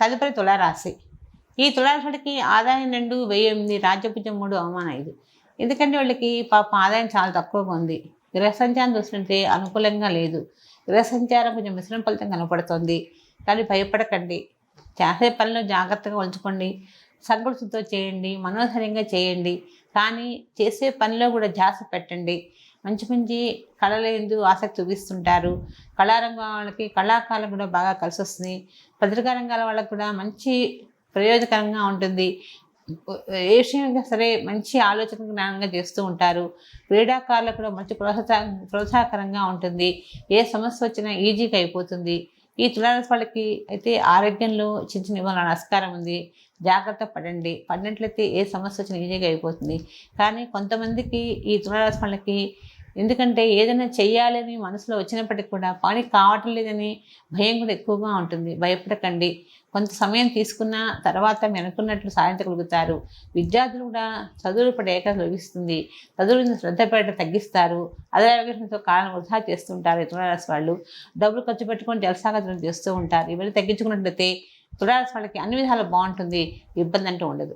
తదుపరి తులారాశి. ఈ తులారాశికి ఆదాయం రెండు వెయ్యి ఎనిమిది రాజ్యపుజం మూడు అవమానం ఐదు. ఎందుకంటే వాళ్ళకి పాపం ఆదాయం చాలా తక్కువగా ఉంది. గ్రహ సంచారం చూస్తుంటే అనుకూలంగా లేదు. గ్రహ సంచారం కొంచెం మిశ్రమ ఫలితం కనపడుతుంది. కానీ భయపడకండి. చేసే పనిలో జాగ్రత్తగా ఉంచుకోండి. సద్గుణంతో చేయండి. మనోధైర్యంగా చేయండి. కానీ చేసే పనిలో కూడా ధ్యాస పెట్టండి. మంచి మంచి కళల ఎందు ఆసక్తి చూపిస్తుంటారు. కళారంగం వాళ్ళకి కళాకారులకు కూడా బాగా కలిసి వస్తుంది పత్రికా రంగాల వాళ్ళకి కూడా మంచి ప్రయోజకరంగా ఉంటుంది. ఏ విషయంగా సరే మంచి ఆలోచన జ్ఞానంగా చేస్తూ ఉంటారు. క్రీడాకారులకు కూడా మంచి ప్రోత్సాహ ప్రోత్సాహకరంగా ఉంటుంది. ఏ సమస్య వచ్చినా ఈజీగా అయిపోతుంది. ఈ తులారాశి వాళ్ళకి అయితే ఆరోగ్యంలో చిన్న చిన్న ఇవ్వాలని నమస్కారం ఉంది. జాగ్రత్త పడండి. పడినట్లయితే ఏ సమస్య వచ్చినా ఈజీగా అయిపోతుంది. కానీ కొంతమందికి ఈ తులారాశి వాళ్ళకి ఎందుకంటే ఏదైనా చెయ్యాలని మనసులో వచ్చినప్పటికి కూడా పని కావటం లేదని భయం కూడా ఎక్కువగా ఉంటుంది. భయపడకండి. కొంత సమయం తీసుకున్న తర్వాత మీరు అనుకున్నట్లు సాధించగలుగుతారు విద్యార్థులు కూడా చదువులు పడే ఏకాగ్రత లభిస్తుంది చదువుల శ్రద్ధ పెట్టడం తగ్గిస్తారు. అదే అవకాశంతో కాలం వృధా చేస్తుంటారు ఈ తులారాశి వాళ్ళు. డబ్బులు ఖర్చు పెట్టుకొని జలసాగతం చేస్తూ ఉంటారు. ఇవన్నీ తగ్గించుకున్నట్లయితే తులారాశి వాళ్ళకి అన్ని విధాలు బాగుంటుంది. ఇబ్బంది అంటూ ఉండదు.